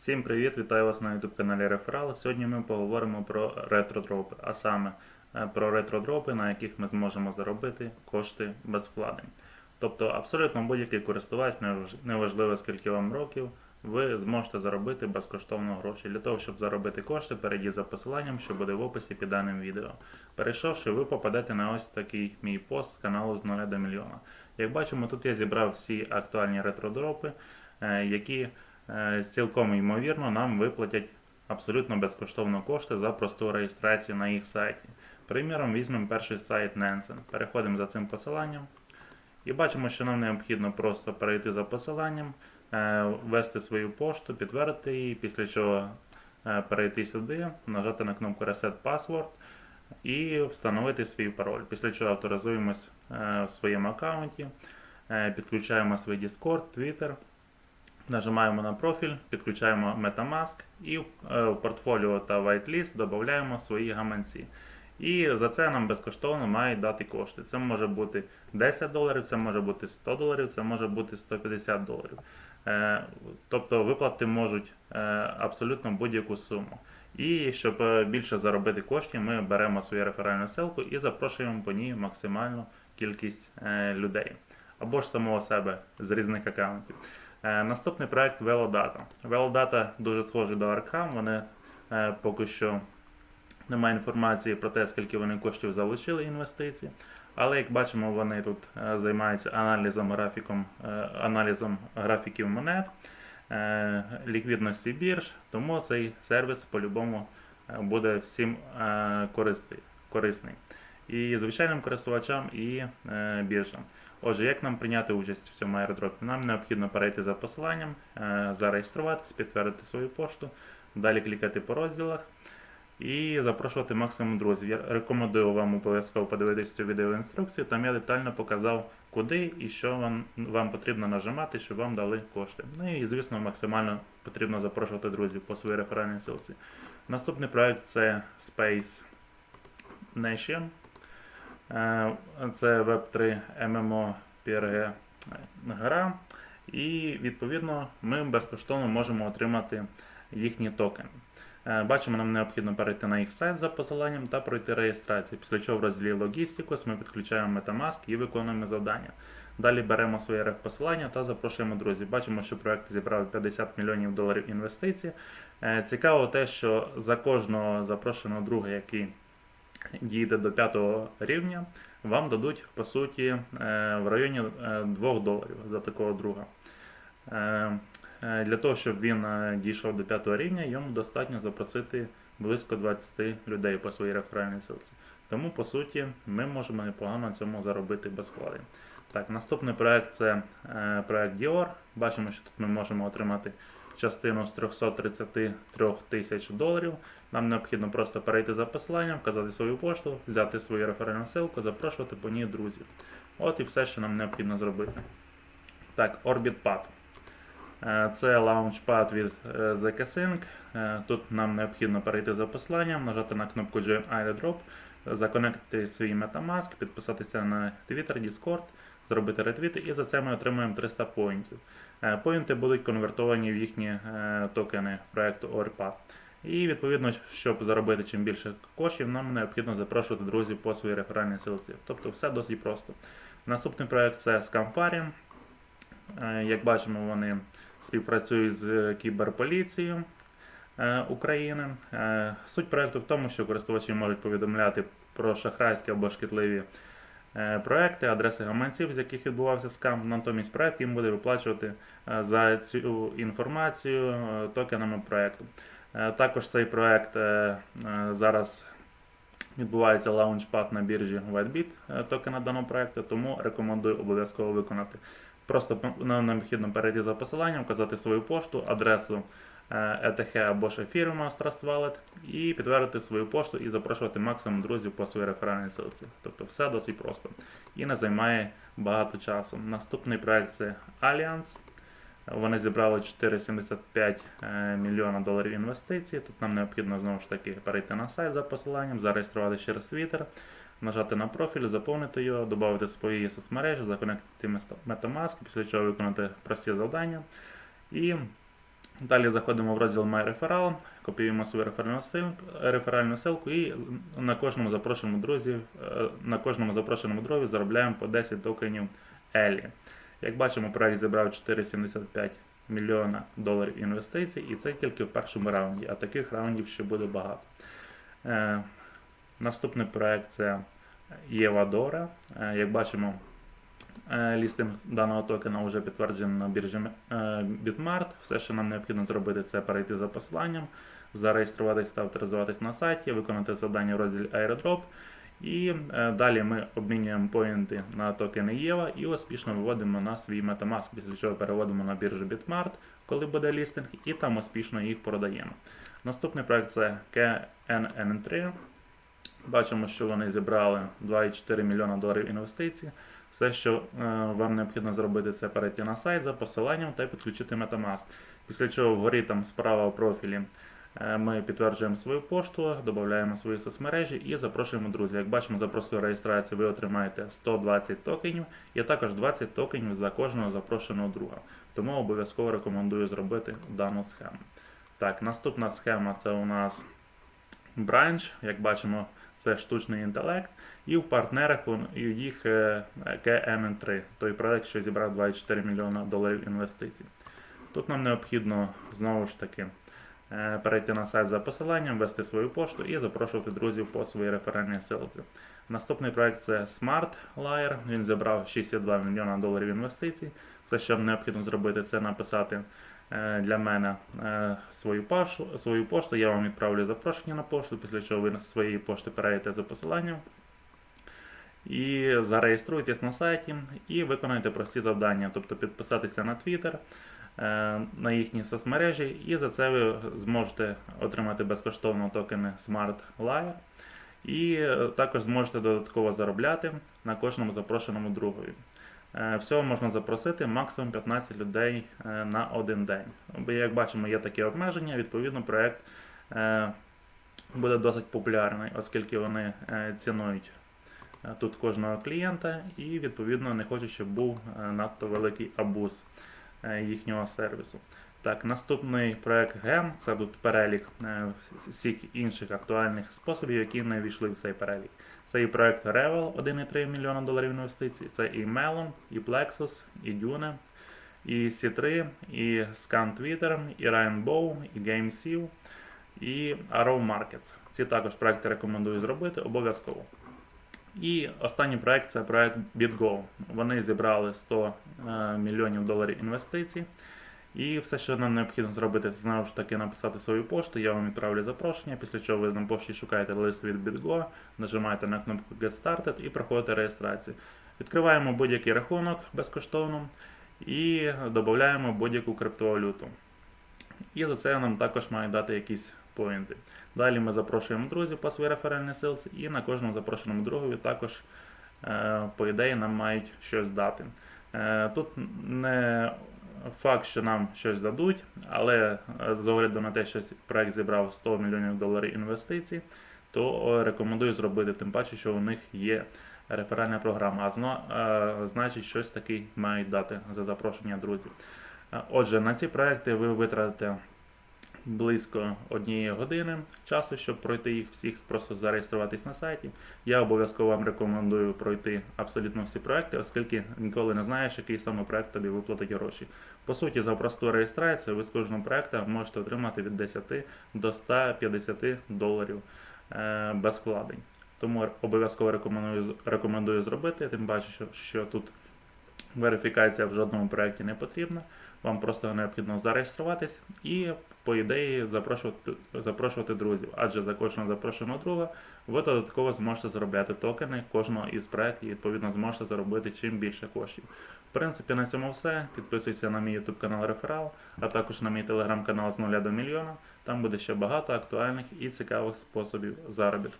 Всім привіт! Вітаю вас на YouTube каналі Реферал. Сьогодні ми поговоримо про ретродропи, а саме е, про ретродропи, на яких ми зможемо заробити кошти без вкладень. Тобто абсолютно будь-який користувач, неважливо скільки вам років, ви зможете заробити безкоштовно гроші. Для того, щоб заробити кошти, перейдіть за посиланням, що буде в описі під даним відео. Перейшовши, ви попадете на ось такий мій пост з каналу з 0 до мільйона. Як бачимо, тут я зібрав всі актуальні ретродропи, е, які цілком ймовірно нам виплатять абсолютно безкоштовно кошти за просту реєстрацію на їх сайті. Приміром, візьмемо перший сайт Nansen. Переходимо за цим посиланням і бачимо, що нам необхідно просто перейти за посиланням, е, ввести свою пошту, підтвердити її, після чого е, перейти сюди, нажати на кнопку Reset Password і встановити свій пароль. Після чого авторизуємось е, в своєму аккаунті, е, підключаємо свій Discord, Twitter. Нажимаємо на профіль, підключаємо Metamask і е, в портфоліо та whitelist додаємо свої гаманці. І за це нам безкоштовно мають дати кошти. Це може бути 10 доларів, це може бути 100 доларів, це може бути 150 доларів. Е, Тобто виплати можуть е, абсолютно будь-яку суму. І щоб більше заробити коштів, ми беремо свою реферальну ссылку і запрошуємо по ній максимальну кількість людей або ж самого себе з різних аккаунтів. Е, Наступний проект Velodata. Velodata дуже схожий до Arkham. Вони е, поки що немає інформації про те, скільки вони коштів залучили інвестицій. Але як бачимо, вони тут е, займаються аналізом, графіком, аналізом графіків монет, ліквідності бірж, тому цей сервіс по-любому буде всім корисний. І звичайним користувачам, і біржам. Отже, як нам прийняти участь в цьому аеродропі? Нам необхідно перейти за посиланням, е, зареєструватися, підтвердити свою пошту, далі клікати по розділах і запрошувати максимум друзів. Я рекомендую вам обов'язково подивитися цю відеоінструкцію. Там я детально показав, куди і що вам, вам потрібно нажимати, щоб вам дали кошти. Ну і, звісно, максимально потрібно запрошувати друзів по своїй реферальній ссылці. Наступний проект це Space Nation. Е, Це Web3 MMO PRG гра. І відповідно ми безкоштовно можемо отримати їхні токени. Е, Бачимо, нам необхідно перейти на їх сайт за посиланням та пройти реєстрацію. Після чого в розділі Logisticus ми підключаємо Metamask і виконуємо завдання. Далі беремо своє реф-посилання та запрошуємо друзів. Бачимо, що проект зібрав 50 мільйонів доларів інвестицій. Е, Цікаво те, що за кожного запрошеного друга, який дійде до 5 рівня, вам дадуть по суті е, в районі е, 2 доларів за такого друга. Е, е, Для того, щоб він е, дійшов до 5 рівня, йому достатньо запросити близько 20 людей по своїй реферальній силці. Тому, по суті, ми можемо непогано цьому заробити без вкладень. Так, наступний проект це е, проект Dior. Бачимо, що тут ми можемо отримати частину з 333 тисяч доларів. Нам необхідно просто перейти за посиланням, вказати свою пошту, взяти свою реферальну ссылку, запрошувати по ній друзів. От і все, що нам необхідно зробити. Так, OrbitPad. Е, Це лаунчпад від е, ZK-Sync. Е, Тут нам необхідно перейти за посиланням, нажати на кнопку Join Airdrop, законектити свій Metamask, підписатися на Twitter, Discord, зробити ретвіти, і за це ми отримуємо 300 поінтів. Е, Поінти будуть конвертовані в їхні е, токени проекту ORPAD. І відповідно, щоб заробити чим більше коштів, нам необхідно запрошувати друзів по своїй реферальній силці. Тобто все досить просто. Наступний проект це Scamfari. Е, Як бачимо, вони співпрацюють з кіберполіцією України. Суть проекту в тому, що користувачі можуть повідомляти про шахрайські або шкідливі проекти, адреси гаманців, з яких відбувався скам. Натомість проект їм буде виплачувати е, за цю інформацію е, токенами проекту. Е, Також цей проект е, е, зараз відбувається лаунчпад на біржі WhiteBit е, токена даного проекту, тому рекомендую обов'язково виконати. Просто нам необхідно перейти за посиланням, вказати свою пошту, адресу е, ETH або ж Ethereum Trust і підтвердити свою пошту і запрошувати максимум друзів по своїй реферальній ссылці. Тобто все досить просто і не займає багато часу. Наступний проект це Allianz. Вони зібрали 4,75 е, мільйона доларів інвестицій. Тут нам необхідно знову ж таки перейти на сайт за посиланням, зареєструвати через Twitter, нажати на профіль, заповнити його, додати свої соцмережі, законектити Metamask, після чого виконати прості завдання. І Далі заходимо в розділ My Referral, копіюємо свою реферальну ссылку, і на кожному запрошеному друзі, е, на кожному запрошеному друзі заробляємо по 10 токенів Елі. Як бачимо, проект зібрав 4,75 мільйона доларів інвестицій, і це тільки в першому раунді, а таких раундів ще буде багато. Е, наступний проект це Євадора. Е, як бачимо, лістинг даного токена вже підтверджений на біржі е, Bitmart. Все, що нам необхідно зробити, це перейти за посиланням, зареєструватись та авторизуватись на сайті, виконати завдання в розділі Airdrop. І е, далі ми обмінюємо поінти на токени Єва і успішно виводимо на свій Metamask, після чого переводимо на біржу Bitmart, коли буде лістинг, і там успішно їх продаємо. Наступний проект це KNN3. Бачимо, що вони зібрали 2,4 мільйона доларів інвестицій. Все, що е, вам необхідно зробити, це перейти на сайт за посиланням та підключити Metamask. Після чого вгорі там справа в профілі е, ми підтверджуємо свою пошту, додаємо свої соцмережі і запрошуємо друзів. Як бачимо, за просту реєстрацію ви отримаєте 120 токенів і також 20 токенів за кожного запрошеного друга. Тому обов'язково рекомендую зробити дану схему. Так, наступна схема це у нас Branch. Як бачимо, це штучний інтелект. І в партнерах їх е, KN3, той проект, що зібрав 24 мільйона доларів інвестицій. Тут нам необхідно знову ж таки е, перейти на сайт за посиланням, ввести свою пошту і запрошувати друзів по своїй реферальній ссылці. Наступний проект це Smart Liar. Він зібрав 62 мільйона доларів інвестицій. Все, що необхідно зробити, це написати для мене е, свою, пашу, свою пошту. Я вам відправлю запрошення на пошту, після чого ви з своєї пошти перейдете за посиланням. І зареєструйтесь на сайті і виконайте прості завдання, тобто підписатися на Twitter, е, на їхні соцмережі, і за це ви зможете отримати безкоштовно токени Smart Liar. І е, також зможете додатково заробляти на кожному запрошеному другові. Е, Всього можна запросити максимум 15 людей е, на один день. Як бачимо, є такі обмеження, відповідно, проект е, буде досить популярний, оскільки вони цінують тут кожного клієнта і, відповідно, не хочуть, щоб був надто великий абуз їхнього сервісу. Так, наступний проект GEM це тут перелік е, всіх інших актуальних способів, які не війшли в цей перелік. Це і проект Revel 1,3 мільйона доларів інвестицій, це і Melon, і Plexus, і Dune, і C3, і Scan Twitter, і Rainbow, і GameSeal, і Arrow Markets. Ці також проекти рекомендую зробити обов'язково. І останній проект це проект BitGo. Вони зібрали 100 е, мільйонів доларів інвестицій. І все, що нам необхідно зробити, це знову ж таки написати свою пошту. Я вам відправлю запрошення, після чого ви на пошті шукаєте лист від BitGo, нажимаєте на кнопку Get Started і проходите реєстрацію. Відкриваємо будь-який рахунок безкоштовно і додаємо будь-яку криптовалюту. І за це нам також мають дати якісь поінти. Далі ми запрошуємо друзів по своїй реферальній ссылці, і на кожному запрошеному другові також, е, по ідеї, нам мають щось дати. Е, Тут не факт, що нам щось дадуть, але е, з огляду на те, що проект зібрав 100 мільйонів доларів інвестицій, то е, рекомендую зробити, тим паче, що у них є реферальна програма, а е, значить, щось таке мають дати за запрошення друзів. Отже, на ці проекти ви витратите близько однієї години часу, щоб пройти їх всіх, просто зареєструватись на сайті. Я обов'язково вам рекомендую пройти абсолютно всі проекти, оскільки ніколи не знаєш, який саме проект тобі виплатить гроші. По суті, за просту реєстрацію ви з кожного проекту можете отримати від 10 до 150 доларів е, без вкладень. Тому обов'язково рекомендую, рекомендую зробити, тим паче, що, що тут верифікація в жодному проєкті не потрібна. Вам просто необхідно зареєструватись і, по ідеї, запрошувати, запрошувати друзів. Адже за кожного запрошеного друга ви додатково зможете заробляти токени кожного із проєктів і відповідно зможете заробити чим більше коштів. В принципі, на цьому все. Підписуйся на мій YouTube канал Реферал, а також на мій телеграм-канал з 0 до мільйона. Там буде ще багато актуальних і цікавих способів заробітку.